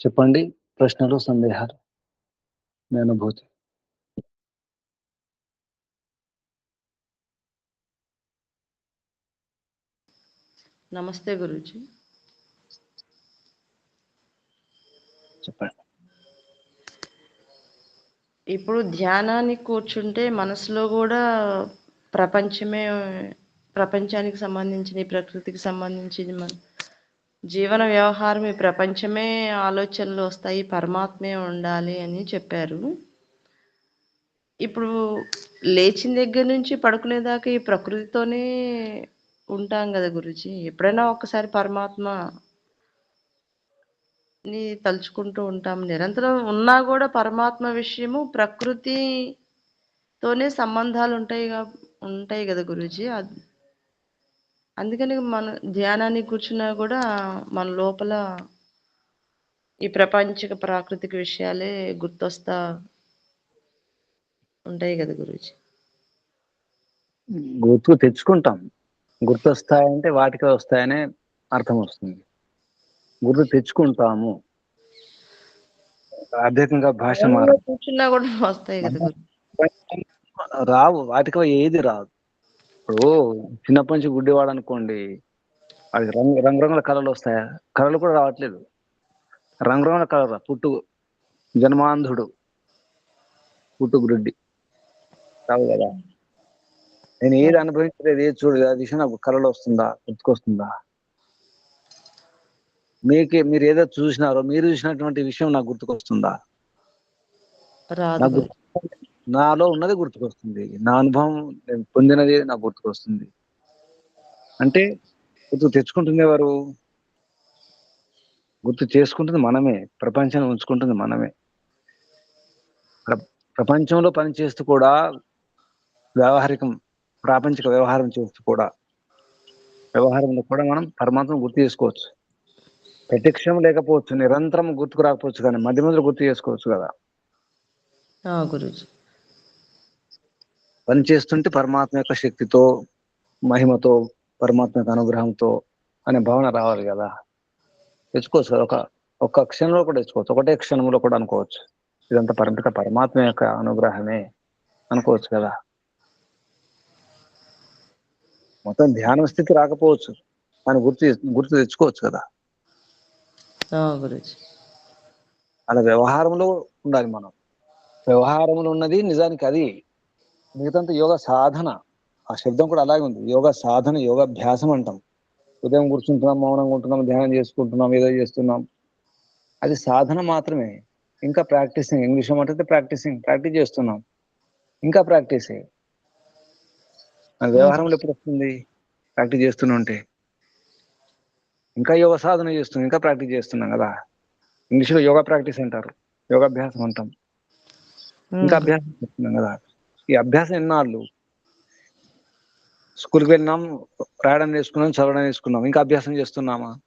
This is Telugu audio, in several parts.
చెప్పండి ప్రశ్నలు సందేహాలు. మీ అనుభూతి. నమస్తే గురూజీ. చెప్పండి. ఇప్పుడు ధ్యానానికి కూర్చుంటే మనసులో కూడా ప్రపంచమే ప్రపంచానికి సంబంధించిన ప్రకృతికి సంబంధించిన మన జీవన వ్యవహారం ఈ ప్రపంచమే ఆలోచనలు వస్తాయి పరమాత్మే ఉండాలి అని చెప్పారు. ఇప్పుడు లేచిన దగ్గర నుంచి పడుకునేదాకా ఈ ప్రకృతితోనే ఉంటాం కదా గురుజీ. ఎప్పుడైనా ఒకసారి పరమాత్మ ని తలుచుకుంటూ ఉంటాం. నిరంతరం ఉన్నా కూడా పరమాత్మ విషయము ప్రకృతితోనే సంబంధాలు ఉంటాయి ఉంటాయి కదా గురుజీ. అది అందుకని మన ధ్యానానికి కూర్చున్నా కూడా మన లోపల ఈ ప్రపంచక ప్రాకృతిక విషయాలే గుర్తొస్తా ఉంటాయి కదా గురుజీ? గుర్తు తెచ్చుకుంటాం. గుర్తొస్తాయంటే వాటికే వస్తాయనే అర్థం వస్తుంది. గుర్తు తెచ్చుకుంటాము. ఆధ్యాత్మిక భాష మార కూర్చున్నా కూడా వస్తాయి కదా రావు వాటికి ఏది రాదు. ఇప్పుడు చిన్నప్పటి నుంచి గుడ్డివాడు అనుకోండి వాడికి రంగు రంగురంగుల కళలు వస్తాయా? కళలు కూడా రావట్లేదు. రంగురంగుల కళలు రా పుట్టు జన్మాంధుడు పుట్టు గుడ్డి. రావు కదా? నేను ఏది అనుభవించలేదు ఏది చూడలేదు అది విషయం నాకు కళలు వస్తుందా గుర్తుకొస్తుందా? మీకే మీరు ఏదో చూసినారో మీరు చూసినటువంటి విషయం నాకు గుర్తుకొస్తుందా? నాకు నాలో ఉన్నది గుర్తుకొస్తుంది. నా అనుభవం నేను పొందినది నాకు గుర్తుకొస్తుంది. అంటే గుర్తు తెచ్చుకుంటుంది ఎవరు గుర్తు చేసుకుంటుంది మనమే ప్రపంచాన్ని ఉంచుకుంటుంది మనమే. ప్ర- ప్రపంచంలో పనిచేస్తూ కూడా వ్యవహారికం ప్రాపంచిక వ్యవహారం చేస్తూ కూడా వ్యవహారంలో కూడా మనం పరమాత్మను గుర్తు చేసుకోవచ్చు. ప్రత్యక్షం లేకపోవచ్చు నిరంతరం గుర్తుకు రాకపోవచ్చు కానీ మధ్య మధ్యలో గుర్తు చేసుకోవచ్చు కదా. గురుజీ. పని చేస్తుంటే పరమాత్మ యొక్క శక్తితో మహిమతో పరమాత్మ యొక్క అనుగ్రహంతో అనే భావన రావాలి కదా. తెచ్చుకోవచ్చు కదా. ఒక ఒక్క క్షణంలో కూడా తెచ్చుకోవచ్చు. ఒకటే క్షణంలో కూడా అనుకోవచ్చు. ఇదంతా పరంపిక పరమాత్మ యొక్క అనుగ్రహమే అనుకోవచ్చు కదా. మొత్తం ధ్యానం స్థితి రాకపోవచ్చు. కానీ గుర్తు గుర్తు తెచ్చుకోవచ్చు కదా. అలా వ్యవహారంలో ఉండాలి మనం. వ్యవహారంలో ఉన్నది నిజానికి అది. మిగతాంతా యోగ సాధన. ఆ శబ్దం కూడా అలాగే ఉంది. యోగ సాధన యోగాభ్యాసం అంటాం. ఉదయం కూర్చుంటున్నాం మౌనంగా ఉంటున్నాం ధ్యానం చేసుకుంటున్నాం ఏదో చేస్తున్నాం. అది సాధన మాత్రమే. ఇంకా ప్రాక్టీసింగ్ ఇంగ్లీష్ మాట్లాడితే ప్రాక్టీసింగ్ ప్రాక్టీస్ చేస్తున్నాం. ఇంకా ప్రాక్టీస్. వ్యవహారంలో ఎప్పుడు వస్తుంది? ప్రాక్టీస్ చేస్తూనే ఉంటే. ఇంకా యోగ సాధన చేస్తున్నాం ఇంకా ప్రాక్టీస్ చేస్తున్నాం కదా. ఇంగ్లీష్లో యోగా ప్రాక్టీస్ అంటారు. యోగాభ్యాసం అంటాం. ఇంకా అభ్యాసం చేస్తున్నాం కదా. ఈ అభ్యాసం ఎన్నాళ్ళు? స్కూల్కి వెళ్ళినాం రాయడం నేర్చుకున్నాం చదవడం నేర్చుకున్నాం. ఇంకా అభ్యాసం చేస్తున్నామా?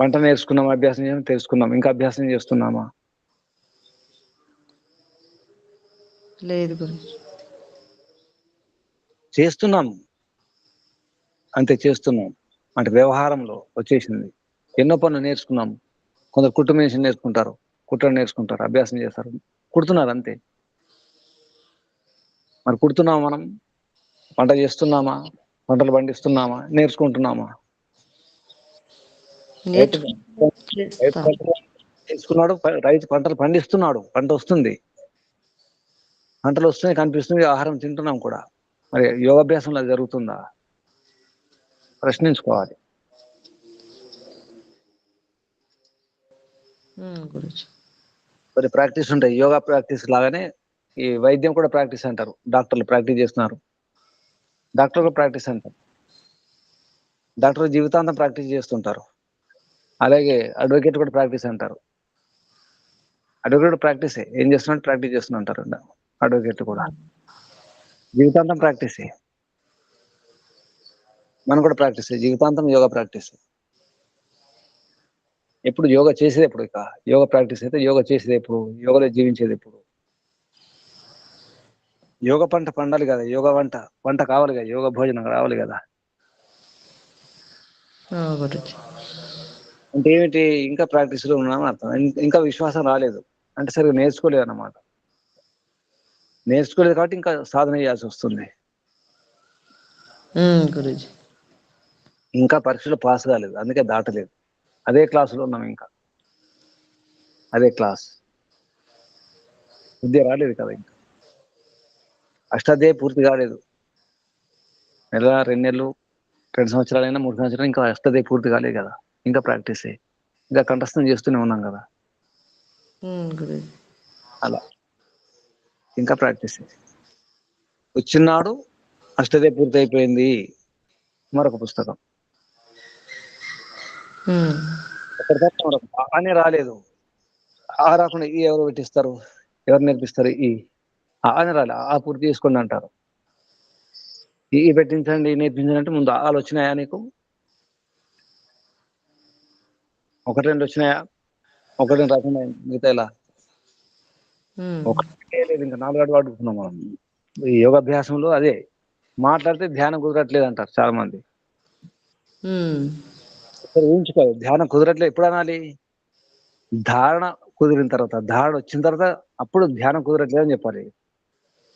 వంట నేర్చుకున్నాం అభ్యాసం చేయడం తెలుసుకున్నాం. ఇంకా అభ్యాసం చేస్తున్నామా? లేదు చేస్తున్నాం. అంతే చేస్తున్నాం. అంటే వ్యవహారంలో వచ్చేసింది. ఎన్నో పనులు నేర్చుకున్నాం. కొందరు కుటుంబ మనిషిని నేర్చుకుంటారు కుట్రను నేర్చుకుంటారు అభ్యాసం చేస్తారు. కుడుతున్నారు అంతే. మరి కుడుతున్నామా మనం? వంట చేస్తున్నామా? పంటలు పండిస్తున్నామా? నేర్చుకుంటున్నామా? నేర్చుకుంటూ రైతు. పంటలు పండిస్తున్నాడు పంట వస్తుంది. పంటలు వస్తున్నాయి కనిపిస్తుంది ఆహారం తింటున్నాం కూడా. మరి యోగాభ్యాసంలో అది జరుగుతుందా? ప్రశ్నించుకోవాలి. మరి ప్రాక్టీస్ ఉంటాయి యోగా ప్రాక్టీస్ లాగానే ఈ వైద్యం కూడా ప్రాక్టీస్ అంటారు. డాక్టర్లు ప్రాక్టీస్ చేస్తున్నారు. డాక్టర్లు ప్రాక్టీస్ అంటారు. డాక్టర్ జీవితాంతం ప్రాక్టీస్ చేస్తుంటారు. అలాగే అడ్వకేట్ కూడా ప్రాక్టీస్ అంటారు. Advocate practice. ఏం చేస్తున్నట్టు ప్రాక్టీస్ చేస్తుంటారు అడ్వకేట్ కూడా. జీవితాంతం ప్రాక్టీస్. మనం కూడా ప్రాక్టీస్. జీవితాంతం యోగా ప్రాక్టీస్. ఎప్పుడు యోగా చేసేది ఎప్పుడు ఇక? యోగా ప్రాక్టీస్ అయితే యోగా చేసేది ఎప్పుడు? యోగాలో జీవించేది ఎప్పుడు? యోగ పంట పండాలి కదా యోగ వంట వంట కావాలి కదా యోగ భోజనం రావాలి కదా. అంటే ఏమిటి ఇంకా ప్రాక్టీస్లో ఉన్నామని అర్థం. ఇంకా విశ్వాసం రాలేదు. అంటే సరిగ్గా నేర్చుకోలేదు అన్నమాట. నేర్చుకోలేదు కాబట్టి ఇంకా సాధన చేయాల్సి వస్తుంది. ఇంకా పరీక్షలో పాస్ కాలేదు. అందుకే దాటలేదు. అదే క్లాసులో ఉన్నాం ఇంకా. అదే క్లాస్ విద్య రాలేదు కదా ఇంకా. అష్టాధ్యాయ పూర్తి కాలేదు. నెల రెండు నెలలు రెండు సంవత్సరాలైనా మూడు సంవత్సరాలు ఇంకా అష్టాధ్యాయ పూర్తి కాలేదు కదా. ఇంకా ప్రాక్టీస్. ఇంకా కంఠస్థం చేస్తూనే ఉన్నాం కదా. అలా. ఇంకా ప్రాక్టీస్. వచ్చినాడు అష్టదే పూర్తి అయిపోయింది. మరొక పుస్తకం. అనే రాలేదు. ఆ రాకుండా ఈ ఎవరు పెట్టిస్తారు? ఎవరు నేర్పిస్తారు? ఈ. అని రాలే ఆ పూర్తి చేసుకోండి అంటారు. ఈ పెట్టించండి నేర్పించండి అంటే ముందు ఆలు వచ్చినాయా నీకు? ఒకటి రెండు వచ్చినాయా? ఒకటి రెండు రాకుండా మిగతా ఇలా ఒకటే లేదు ఇంకా నాలుగు అడుగుతున్నాం మనం. ఈ యోగాభ్యాసంలో అదే మాట్లాడితే ధ్యానం కుదరట్లేదు అంటారు చాలా మంది ఊహించుకోవాలి ధ్యానం కుదరట్లేదు ఎప్పుడు అనాలి? ధారణ కుదిరిన తర్వాత ధారణ వచ్చిన తర్వాత అప్పుడు ధ్యానం కుదరట్లేదు అని చెప్పాలి.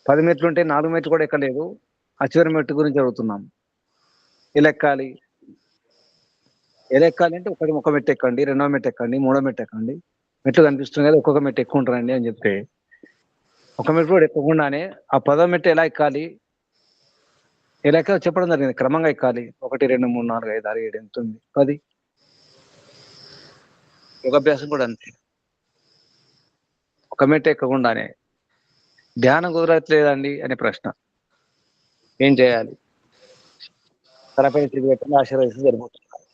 పది మెట్లు ఉంటే నాలుగు మెట్లు కూడా ఎక్కలేదు. ఆ చివరి మెట్టు గురించి అడుగుతున్నాం. ఎలా ఎక్కాలి ఎలా ఎక్కాలి అంటే ఒకటి ఒక మెట్టు ఎక్కండి రెండో మెట్టు ఎక్కండి మూడో మెట్టు ఎక్కండి. మెట్లు కనిపిస్తుంది కదా ఒక్కొక్క మెట్టు ఎక్కుంటారండి అని చెప్తే. ఒక మెట్టు కూడా ఎక్కకుండానే ఆ పదో మెట్టు ఎలా ఎక్కాలి? ఎలా ఎక్కాలో చెప్పడం జరిగింది. క్రమంగా ఎక్కాలి. ఒకటి రెండు మూడు నాలుగు ఐదు ఆరు ఏడు ఎనిమిది తొమ్మిది పది. యోగాభ్యాసం కూడా అంతే. ఒక మెట్టు ఎక్కకుండానే ధ్యానం కుదరట్లేదండి అనే ప్రశ్న. ఏం చేయాలి? తలపై చేయబెట్టండి ఆశీర్వదిస్తే సరిపోతుంది.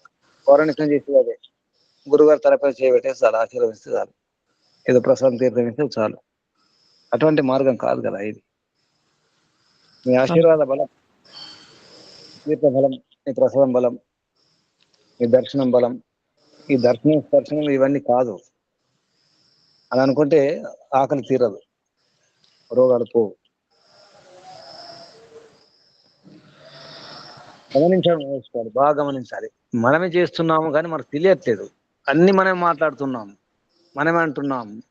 పౌరాణికం చేసేది అదే. గురుగారు తలపై చేయబెట్టే చాలు ఆశీర్వదిస్తే చాలు. ఏదో ప్రసాదం తీర్థం ఇస్తే చాలు. అటువంటి మార్గం కాదు కదా ఇది. మీ ఆశీర్వాద బలం తీర్థ బలం మీ ప్రసాదం బలం మీ దర్శనం బలం ఈ దర్శనం స్పర్శనం ఇవన్నీ కాదు. అని అనుకుంటే ఆకలి తీరదు. రోగాలు పోవు గమనించడం నేర్చుకోవాలి బాగా గమనించాలి. మనమే చేస్తున్నాము కానీ మనకు తెలియట్లేదు. అన్ని మనమే మాట్లాడుతున్నాం మనమే అంటున్నాం.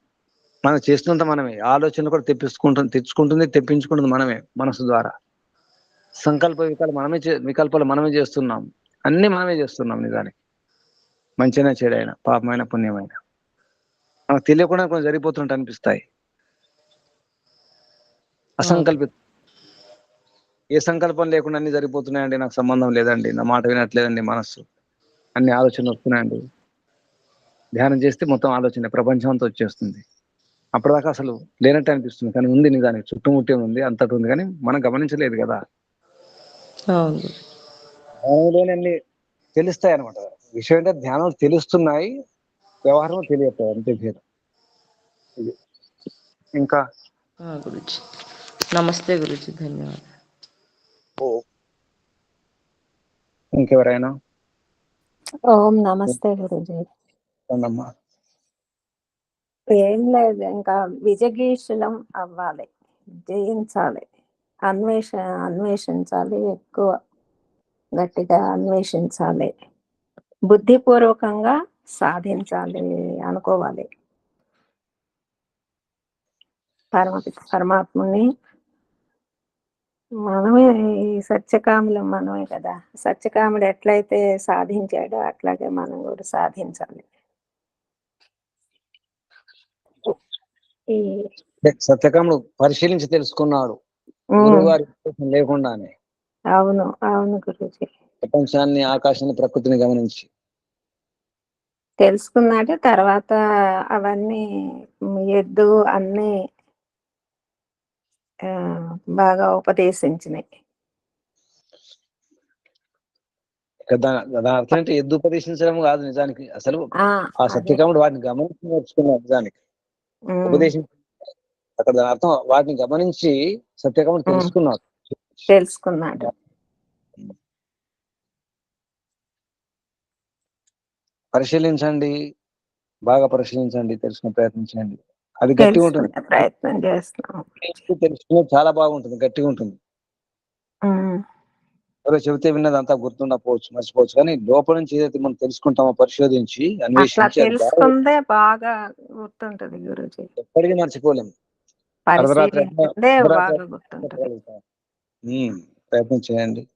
మనం చేస్తున్నంత మనమే. ఆలోచన కూడా తెప్పించుకుంటుంది తెచ్చుకుంటుంది తెప్పించుకుంటుంది మనమే మనసు ద్వారా. సంకల్ప వికల్ప మనమే చే వికల్పాలు మనమే చేస్తున్నాం. అన్ని మనమే చేస్తున్నాం నిజానికి. మంచిగా చెడైనా పాపమైన పుణ్యమైన. మనకు తెలియకుండా కొంచెం జరిగిపోతున్నట్టు అనిపిస్తాయి. అసంకల్పిత ఏ సంకల్పం లేకుండా అన్ని జరిగిపోతున్నాయండి. నాకు సంబంధం లేదండి. నా మాట వినట్లేదండి మనస్సు. అన్ని ఆలోచనలు వస్తున్నాయండి. ధ్యానం చేస్తే మొత్తం ఆలోచన ప్రపంచం అంతా వచ్చేస్తుంది. అప్పటిదాకా అసలు లేనట్టు అనిపిస్తుంది. కానీ ఉంది నిజానికి. చుట్టుముట్టే ఉంది. అంతటి ఉంది. కానీ మనం గమనించలేదు కదా. ధ్యానంలోనే అన్ని తెలుస్తాయి అనమాట విషయం అంటే ధ్యానం తెలుస్తున్నాయి. వ్యవహారం తెలియట్లేదు. అంతే భేదం ఇంకా ఆ, గురూజీ నమస్తే గురూజీ ధన్యవాదాలు. ఓ. ఇంకెవరైనా? ఓం నమస్తే గురుజీ. ఏం లేదు ఇంకా విజగీషులం అవ్వాలి జయించాలి అన్వేష అన్వేషించాలి ఎక్కువ గట్టిగా అన్వేషించాలి బుద్ధిపూర్వకంగా సాధించాలి అనుకోవాలి. పరమ పరమాత్ముని మనమే ఈ సత్యకాములం మనమే కదా. సత్యకాముడు ఎట్లయితే సాధించాడో అట్లాగే మనం కూడా సాధించాలి. సత్యకాముడు పరిశీలించి తెలుసుకున్నాడు. లేకుండానే. అవును అవును గురుజీ. ప్రపంచాన్ని ఆకాశాన్ని ప్రకృతిని గమనించి. తెలుసుకున్నాడు తర్వాత అవన్నీ ఎద్దు అన్ని బాగా ఉపదేశించినాయి. దాని అర్థం అంటే ఎద్దు ఉపదేశించడం కాదు నిజానికి. అసలు ఆ. సత్యకాముడు వాటిని గమనించి నేర్చుకున్నాడు నిజానికి. ఉపదేశం అక్కడ దాని అర్థం వాటిని గమనించి సత్యకాముడు. తెలుసుకున్నాడు. తెలుసుకున్నాడు. పరిశీలించండి. బాగా పరిశీలించండి. తెలుసుకునే ప్రయత్నించండి. అది గట్టిగా ఉంటుంది. ప్రయత్నం చేస్తున్నాం తెలుసుకునే చాలా బాగుంటుంది గట్టిగా ఉంటుంది. ఎవరో చెబితే విన్నది అంతా గుర్తుండకపోవచ్చు మర్చిపోవచ్చు. కానీ లోపల నుంచి ఏదైతే మనం తెలుసుకుంటామో పరిశోధించి అన్వేషించి బాగా తెలుసుకుందే బాగా గుర్తుంటది గురుజీ. ఎప్పటికీ మర్చిపోలేము ప్రయత్నం చేయండి.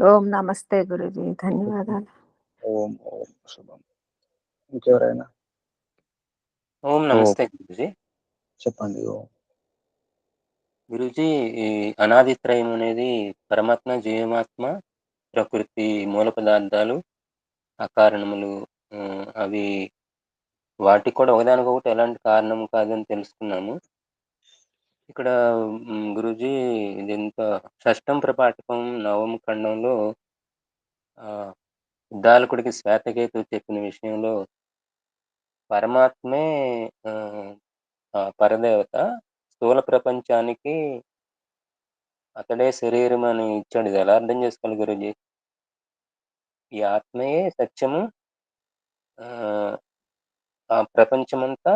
ఓం నమస్తే గురుజీ. ధన్యవాదాలు. ఓం ఓం శుభం. ఇంకెవరైనా? ఓం నమస్తే గురుజీ. చెప్పండి ఓం. గురుజీ ఈ అనాదిత్రయం అనేది పరమాత్మ జీవాత్మ ప్రకృతి మూల పదార్థాలు అకారణములు అవి వాటికి కూడా ఒకదానికొకటి ఎలాంటి కారణం కాదని తెలుసుకున్నాము. ఇక్కడ గురూజీ ఇది ఎంత షష్టం ప్రపాఠకం నవమ ఖండంలో ఉద్దాలకుడికి శ్వేతకేతు చెప్పిన విషయంలో పరమాత్మే ఆ, ఆ పరదేవత స్థూల ప్రపంచానికి అతడే శరీరం అని ఇచ్చాడు. ఇది ఎలా అర్థం చేసుకోవాలి గురుజీ? ఈ ఆత్మయే సత్యము. ఆ, ఆ ప్రపంచమంతా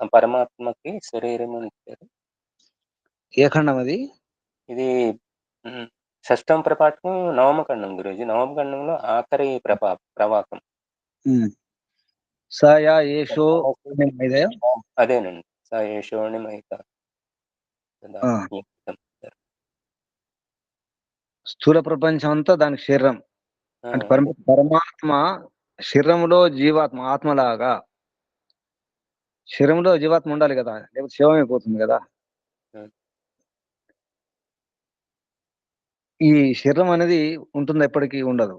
ఆ పరమాత్మకి శరీరం అని ఇచ్చారు ఏ ఖండం అది? ఇది షష్టం ప్రపాఠకం నవమ ఖండం గురుజీ. నవమ ఖండంలో ఆఖరి ప్రపా ప్రవాకం. సయా అదేనండి. స్థూల ప్రపంచం అంతా దానికి శరీరం అంటే పరమ పరమాత్మ శరీరంలో జీవాత్మ ఆత్మలాగా శరీరంలో జీవాత్మ ఉండాలి కదా లేకపోతే శివమైపోతుంది కదా. ఈ శరీరం అనేది ఉంటుంది ఎప్పటికీ ఉండదు?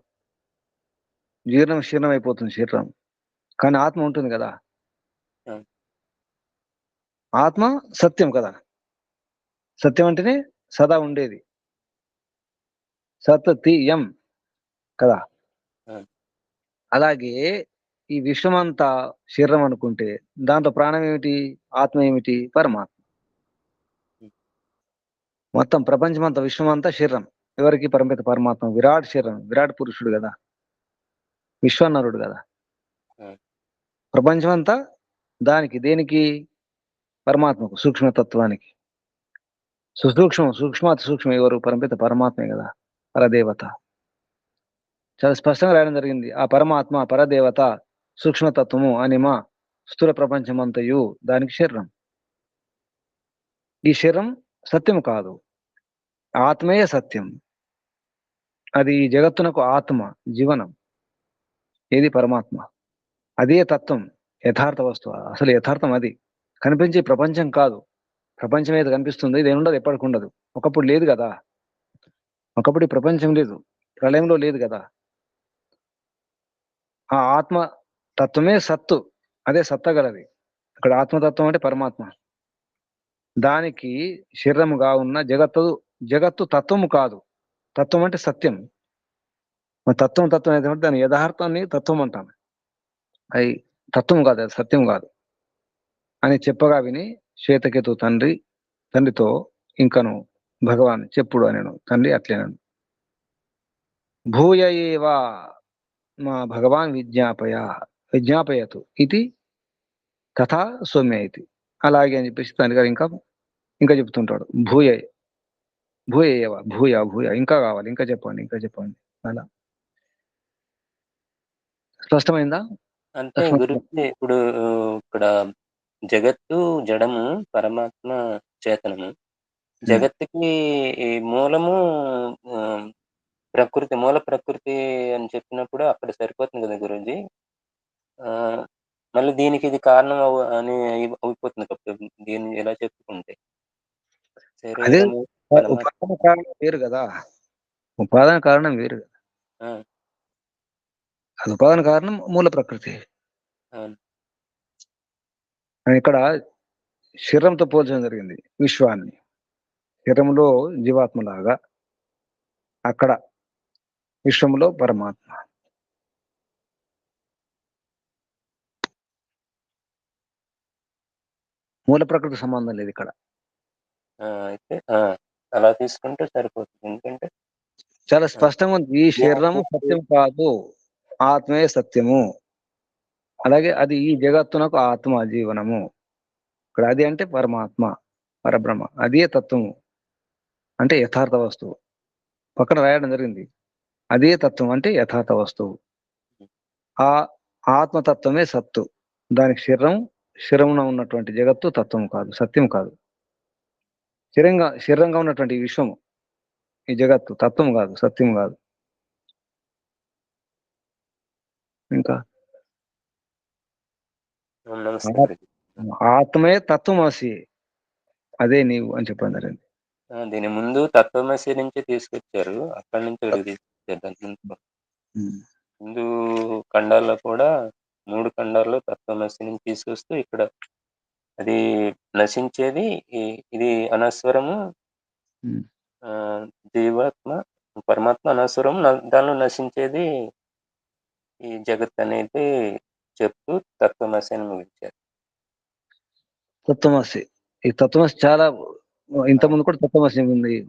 జీర్ణం శీర్ణం అయిపోతుంది శరీరం కానీ ఆత్మ ఉంటుంది కదా. ఆత్మ సత్యం కదా. సత్యం అంటేనే సదా ఉండేది. సత్యం కదా. అలాగే ఈ విశ్వమంతా శరీరం అనుకుంటే దాంట్లో ప్రాణం ఏమిటి? ఆత్మ ఏమిటి? పరమాత్మ. మొత్తం ప్రపంచమంతా విశ్వమంతా శరీరం. ఎవరికి? పరమిత పరమాత్మ. విరాట్ శరీరం. విరాట్ పురుషుడు కదా. విశ్వనరుడు కదా. ప్రపంచమంతా దానికి దేనికి పరమాత్మకు సూక్ష్మతత్వానికి. సుసూక్ష్మం సూక్ష్మాతి సూక్ష్మం ఎవరు? పరమిత పరమాత్మే కదా పరదేవత. చాలా స్పష్టంగా రాయడం జరిగింది. ఆ పరమాత్మ పరదేవత సూక్ష్మతత్వము అనిమ స్థూల ప్రపంచమంతయు దానికి శరీరం. ఈ శరీరం సత్యం కాదు. ఆత్మయే సత్యం. అది ఈ జగత్తునకు ఆత్మ జీవనం. ఏది పరమాత్మ? అదే తత్వం యథార్థ వస్తువు. అసలు యథార్థం అది. కనిపించే ప్రపంచం కాదు. ప్రపంచం ఏది కనిపిస్తుంది ఇది ఉండదు ఎప్పటికి ఉండదు. ఒకప్పుడు లేదు కదా. ఒకప్పుడు ఈ ప్రపంచం లేదు. ప్రళయంలో లేదు కదా. ఆ ఆత్మ తత్వమే సత్తు. అదే సత్తగలది ఇక్కడ ఆత్మతత్వం అంటే పరమాత్మ. దానికి శరీరముగా ఉన్న జగత్తు జగత్తు తత్వము కాదు. తత్వం అంటే సత్యం. తత్వం తత్వం ఏదంటే దాని యథార్థాన్ని తత్వం అంటాను అది తత్వం కాదు అది సత్యం కాదు. అని చెప్పగా విని శ్వేతకేతు తండ్రి తండ్రితో ఇంకను భగవాన్ చెప్పుడు అనేను తండ్రి అట్లేనను. భూయ ఏవా మా భగవాన్ విజ్ఞాపయ విజ్ఞాపయతు ఇది కథా సౌమ్య ఇది. అలాగే అని చెప్పేసి తండ్రి గారు ఇంకా ఇంకా చెప్తుంటాడు. భూయ భూయ ఏవా భూయ భూయ ఇంకా కావాలి ఇంకా చెప్పండి ఇంకా చెప్పండి. అలా. స్పష్టమైందా? అంటే గురుజీ ఇప్పుడు ఇక్కడ జగత్తు జడము పరమాత్మ చేతనము. జగత్తుకి ఈ మూలము ప్రకృతి మూల ప్రకృతి అని చెప్పినప్పుడు అక్కడ సరిపోతుంది కదా గురుజీ? మళ్ళీ దీనికి ఇది కారణం అవు అని అయి- అయిపోతుంది కదా దీన్ని ఎలా చెప్పుకుంటే? శరీరము పరమాత్మ. ఉపాదాన కారణం వేరు కదా. ఉపాదాన కారణం వేరు ఆ, అది ఉపాదాన కారణం మూల ప్రకృతి. ఇక్కడ శరీరంతో పోల్చడం జరిగింది విశ్వాన్ని. శరీరంలో జీవాత్మలాగా అక్కడ విశ్వంలో పరమాత్మ. మూల ప్రకృతి సంబంధం లేదు ఇక్కడ. అయితే అలా తీసుకుంటే సరిపోతుంది. ఎందుకంటే చాలా స్పష్టంగా ఉంది. ఈ శరీరము సత్యం కాదు. ఆత్మే సత్యము. అలాగే అది ఈ జగత్తునకు ఆత్మ జీవనము. ఇక్కడ అది అంటే పరమాత్మ పరబ్రహ్మ. అదే తత్వము. అంటే యథార్థ వస్తువు. పక్కన రాయడం జరిగింది. అదే తత్వం అంటే యథార్థ వస్తువు. ఆ ఆత్మతత్వమే సత్తు. దానికి శరీరం శిరమున ఉన్నటువంటి జగత్తు తత్వం కాదు సత్యం కాదు. శిరంగా శరీరంగా ఉన్నటువంటి విశ్వము. ఈ జగత్తు తత్వం కాదు సత్యం కాదు. ఇంకా. ఓం నమస్తే గురుజీ. ఆత్మే తత్వమసి. అదే నీవు అని జరిగింది ఆ, దీని ముందు తత్వమసి నుంచి తీసుకొచ్చారు. అక్కడి నుంచి తీసుకొచ్చారు. హిందూ ఖండాల్లో కూడా మూడు ఖండాల్లో తత్వమసి నుంచి తీసుకొస్తూ ఇక్కడ అది నశించేది ఇది అనస్వరము జీవాత్మ పరమాత్మ అనస్వరం దానిలో నశించేది ఈ జగత్ అనేది చెప్తూ తత్వమసి అని ముగించారు. తత్వమసి ఈ తత్వమసి చాలా ఇంత ముందు కూడా తత్వమసి ఉంది.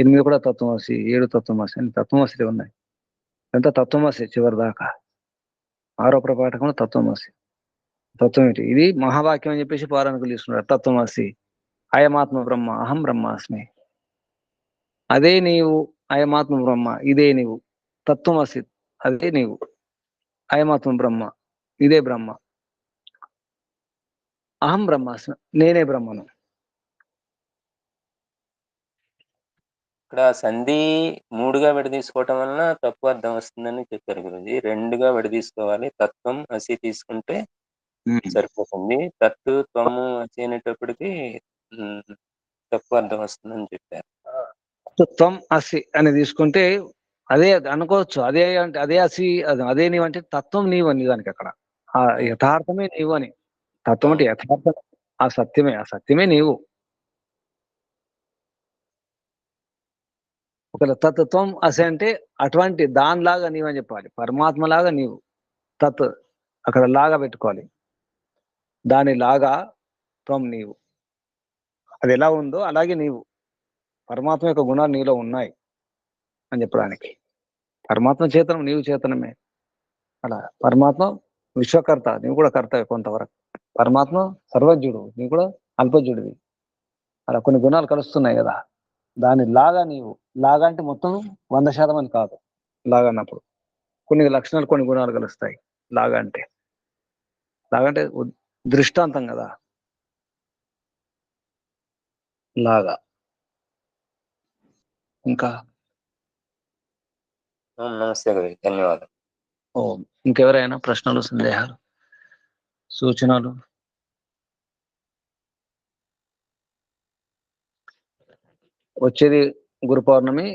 ఎనిమిది కూడా తత్వమసి ఏడు తత్వమసి అని తత్వమసి ఉన్నాయి. ఎంత తత్వమసి చివరి దాకా. ఆరో ప్రపాఠకంలో తత్వమసి తత్వం ఏంటి? ఇది మహావాక్యం అని చెప్పేసి పౌరాణికులు తీసుకున్నారు. తత్వమసి అయమాత్మ బ్రహ్మ అహం బ్రహ్మాస్మి. అదే నీవు అయమాత్మ బ్రహ్మ ఇదే నీవు. తత్వమసి అదే నీవు. అయమాత్మ బ్రహ్మ ఇదే బ్రహ్మ. అహం బ్రహ్మాస్మి నేనే బ్రహ్మను. ఇక్కడ సంధి మూడుగా విడదీసుకోవటం వలన తప్పు అర్థం వస్తుందని చెప్పారు గురుజీ. రెండుగా విడదీసుకోవాలి. తత్వం అసి తీసుకుంటే సరిపోతుంది. తత్తు త్వము అసి అనేటప్పటికి తప్పు అర్థం వస్తుందని చెప్పారు. త్వం అసి అని తీసుకుంటే అదే అనుకోవచ్చు. అదే అంటే అదే అసి అది- అదే నీవు అంటే తత్వం నీవు అని దానికి అక్కడ. ఆ యథార్థమే నీవు అని తత్వం అంటే యథార్థం. ఆ సత్యమే ఆ సత్యమే నీవు. ఒకవేళ తత్వం అసి అంటే అటువంటి దానిలాగా నీవు అని చెప్పాలి. పరమాత్మ లాగా నీవు. తత్ అక్కడ లాగా పెట్టుకోవాలి. దాని లాగా త్వం నీవు. అది ఎలా ఉందో అలాగే నీవు. పరమాత్మ యొక్క గుణాలు నీలో ఉన్నాయి అని చెప్పడానికి. పరమాత్మ చేతనం నీవు చేతనమే. అలా పరమాత్మ విశ్వకర్త నీవు కూడా కర్తవే కొంతవరకు. పరమాత్మ సర్వజ్ఞుడు నీవు కూడా అల్పజ్ఞుడివి. అలా కొన్ని గుణాలు కలుస్తున్నాయి కదా. దాని లాగా నీవు లాగా అంటే మొత్తం వంద శాతం అని కాదు. లాగా అన్నప్పుడు. కొన్ని లక్షణాలు కొన్ని గుణాలు కలుస్తాయి. లాగా అంటే. లాగా అంటే దృష్టాంతం కదా. లాగా. ఇంకా నమస్తే ధన్యవాదాలు. ఓ ఇంకెవరైనా ప్రశ్నలు సందేహాలు సూచనలు? వచ్చేది గురు పౌర్ణమి.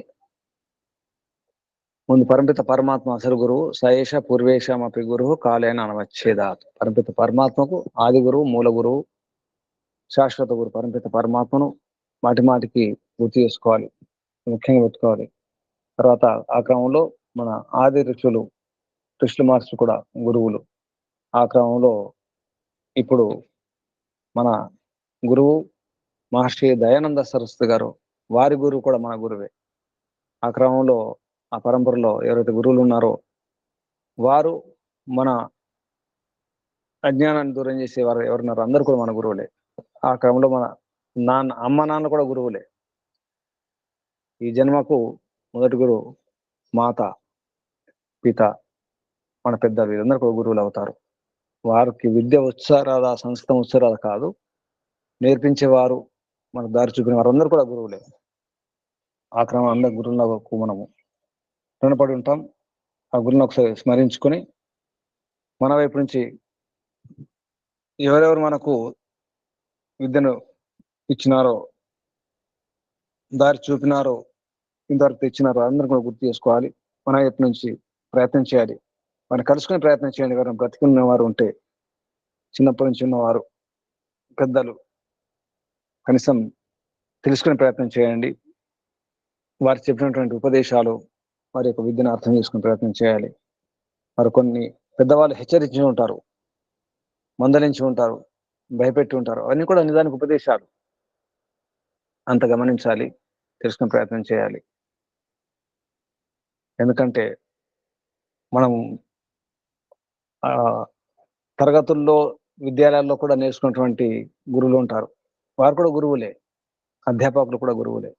ముందు పరంపిత పరమాత్మ అసలు గురువు సయేష పూర్వేశమపి గురువు కాలేన అనవచ్చేదాత్ పరంపిత పరమాత్మకు ఆది గురువు మూల గురువు శాశ్వత గురు పరమిత పరమాత్మను మాటి మాటికి గుర్తు చేసుకోవాలి ముఖ్యంగా పెట్టుకోవాలి తర్వాత ఆ క్రమంలో మన ఆది ఋషులు కృష్ణ మాస్టర్ కూడా గురువులు. ఆ క్రమంలో ఇప్పుడు మన గురువు మహర్షి దయానంద సరస్వతి గారు వారి గురువు కూడా మన గురువే. ఆ క్రమంలో ఆ పరంపరలో ఎవరైతే గురువులు ఉన్నారో వారు మన అజ్ఞానాన్ని దూరం చేసే వారు ఎవరున్నారో అందరు కూడా మన గురువులే. ఆ క్రమంలో మన నాన్న అమ్మ నాన్న కూడా గురువులే. ఈ జన్మకు మొదటి గురువు మాత. పిత మన పెద్ద వీరందరూ కూడా గురువులు అవుతారు. వారికి విద్య వచ్చారాదా సంస్కృతం వచ్చారాదా కాదు. నేర్పించేవారు మనకు దారి చూపిన వారందరూ కూడా గురువులే. ఆ క్రమం అందరు గురువులకు మనము రుణపడి ఉంటాం. ఆ గురువుని ఒకసారి స్మరించుకొని మన వైపు నుంచి ఎవరెవరు మనకు విద్యను ఇచ్చినారో దారి చూపినారో ఇంతవరకు తెచ్చినారో అందరూ కూడా గుర్తు చేసుకోవాలి. మన వైపు నుంచి ప్రయత్నం చేయాలి. వారిని కలుసుకునే ప్రయత్నం చేయండి. వారిని బ్రతికున్న వారు ఉంటే చిన్నప్పటి నుంచి ఉన్నవారు పెద్దలు కనీసం తెలుసుకునే ప్రయత్నం చేయండి. వారు చెప్పినటువంటి ఉపదేశాలు వారి యొక్క విద్యను అర్థం చేసుకునే ప్రయత్నం చేయాలి. వారు కొన్ని పెద్దవాళ్ళు హెచ్చరించి ఉంటారు. మందలించి ఉంటారు. భయపెట్టి ఉంటారు. అవన్నీ కూడా నిజానికి ఉపదేశాలు. అంత గమనించాలి. తెలుసుకునే ప్రయత్నం చేయాలి. ఎందుకంటే మనం ఆ తరగతుల్లో విద్యాలయాల్లో కూడా నేర్చుకున్నటువంటి గురువులు ఉంటారు. వారు కూడా గురువులే. అధ్యాపకులు కూడా గురువులే.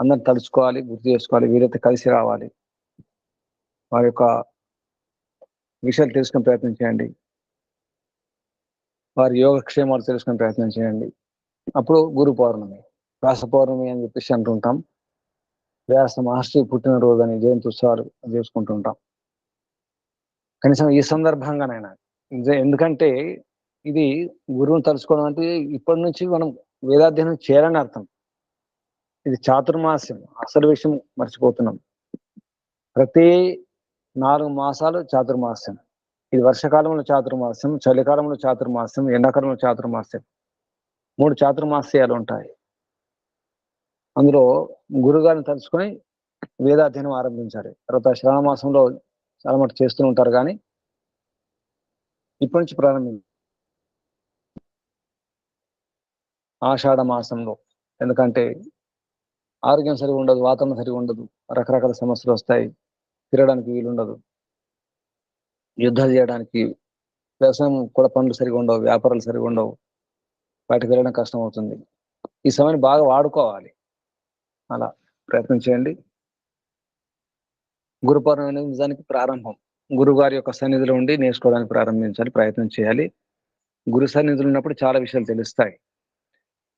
అందరిని తలుచుకోవాలి గుర్తు చేసుకోవాలి వీరైతే కలిసి రావాలి. వారి యొక్క విషయాలు తెలుసుకునే ప్రయత్నం చేయండి. వారి యోగక్షేమాలు తెలుసుకునే ప్రయత్నం చేయండి. అప్పుడు గురు పౌర్ణమి రాస పౌర్ణమి అని చెప్పేసి అంటుంటాం. వ్యాస మహర్షి పుట్టినరోజు అని జయంతి ఉత్సవాలు చేసుకుంటుంటాం. కనీసం ఈ సందర్భంగానైనా. ఎందుకంటే ఇది గురువుని తలుచుకోవడం అంటే ఇప్పటి నుంచి మనం వేదాధ్యయనం చేయాలని అర్థం. ఇది చాతుర్మాస్యం అసలు విషయం మర్చిపోతున్నాం. ప్రతి నాలుగు మాసాలు చాతుర్మాస్యం. ఇది వర్షకాలంలో చాతుర్మాస్యం చలికాలంలో చాతుర్మాస్యం ఎండాకాలంలో చాతుర్మాస్యం. మూడు చాతుర్మాస్యాలు ఉంటాయి. అందులో గురుగారిని తలుచుకొని వేదాధ్యయనం ఆరంభించాలి. తర్వాత శ్రావణ మాసంలో చాలా మటు చేస్తూ ఉంటారు కానీ ఇప్పటి నుంచి ప్రారంభించాలి ఆషాఢ మాసంలో. ఎందుకంటే ఆరోగ్యం సరిగా ఉండదు వాతావరణం సరిగా ఉండదు రకరకాల సమస్యలు వస్తాయి తిరగడానికి వీలుండదు యుద్ధాలు చేయడానికి వ్యవసాయం కూడా పనులు సరిగా ఉండవు వ్యాపారాలు సరిగా ఉండవు. బయటకు వెళ్ళడం కష్టం అవుతుంది. ఈ సమయాన్ని బాగా వాడుకోవాలి. అలా ప్రయత్నం చేయండి. గురు అనేది నిజానికి ప్రారంభం. గురుగారి యొక్క సన్నిధిలో ఉండి నేర్చుకోవడానికి ప్రారంభించాలి ప్రయత్నం చేయాలి. గురు సన్నిధులు ఉన్నప్పుడు చాలా విషయాలు తెలుస్తాయి.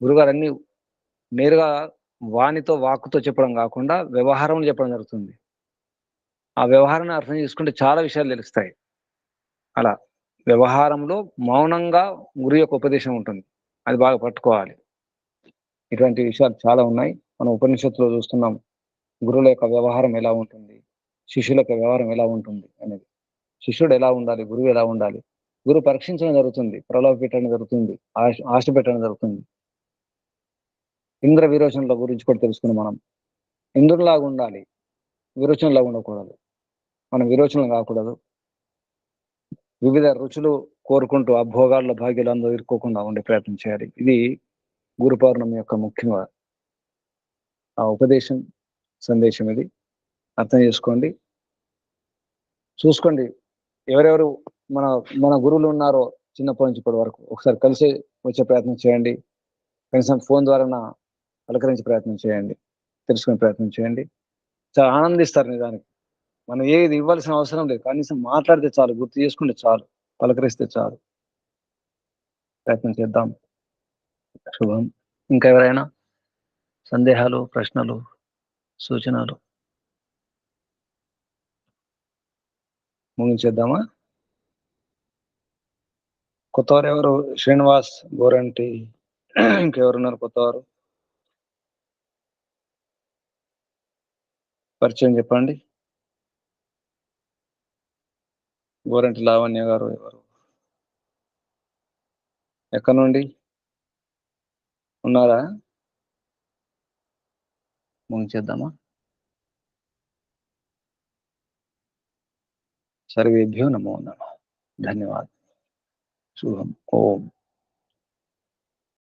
గురుగారు అన్ని నేరుగా వాణితో వాక్కుతో చెప్పడం కాకుండా వ్యవహారం చెప్పడం జరుగుతుంది. ఆ వ్యవహారాన్ని అర్థం చేసుకుంటే చాలా విషయాలు తెలుస్తాయి. అలా వ్యవహారంలో మౌనంగా గురు యొక్క ఉపదేశం ఉంటుంది. అది బాగా పట్టుకోవాలి. ఇటువంటి విషయాలు చాలా ఉన్నాయి. మనం ఉపనిషత్తులో చూస్తున్నాం గురువుల యొక్క వ్యవహారం ఎలా ఉంటుంది శిష్యుల యొక్క వ్యవహారం ఎలా ఉంటుంది అనేది. శిష్యుడు ఎలా ఉండాలి గురువు ఎలా ఉండాలి? గురువు పరీక్షించడం జరుగుతుంది ప్రలోభ పెట్టడం జరుగుతుంది ఆశ ఆశ పెట్టడం జరుగుతుంది. ఇంద్ర విరోచనల గురించి కూడా తెలుసుకున్నాం మనం. ఇంద్రులాగా ఉండాలి విరోచనలాగా ఉండకూడదు. మనం విరోచనలు కాకూడదు. వివిధ రుచులు కోరుకుంటూ ఆ భోగాల్లో భాగ్యాలు అందరూ ఇరుక్కోకుండా ఉండే ప్రయత్నం చేయాలి. ఇది గురు పౌర్ణమి యొక్క ముఖ్యంగా ఆ ఉపదేశం సందేశం ఇది. అర్థం చేసుకోండి. చూసుకోండి. ఎవరెవరు మన మన గురువులు ఉన్నారో చిన్నప్పటి నుంచి ఇప్పటి వరకు ఒకసారి కలిసి వచ్చే ప్రయత్నం చేయండి. కనీసం ఫోన్ ద్వారా పలకరించే ప్రయత్నం చేయండి. తెలుసుకునే ప్రయత్నం చేయండి. చాలా ఆనందిస్తారు నిజానికి. మనం ఏది ఇవ్వాల్సిన అవసరం లేదు. కనీసం మాట్లాడితే చాలు గుర్తు చేసుకుంటే చాలు పలకరిస్తే చాలు. ప్రయత్నం చేద్దాం. శుభం. ఇంకా ఎవరైనా? సందేహాలు ప్రశ్నలు సూచనలు. ముగించేద్దామా? కొత్తవారు ఎవరు? శ్రీనివాస్ గోరంటి. ఇంకెవరున్నారు కొత్తవారు? పరిచయం చెప్పండి. గోరంటి లావణ్య గారు ఎవరు? ఎక్కడి నుండి? ఉన్నారా? ముగించేద్దామా సర్వేభ్యో నమో నమ ధన్యవాదాలు శుభం ఓం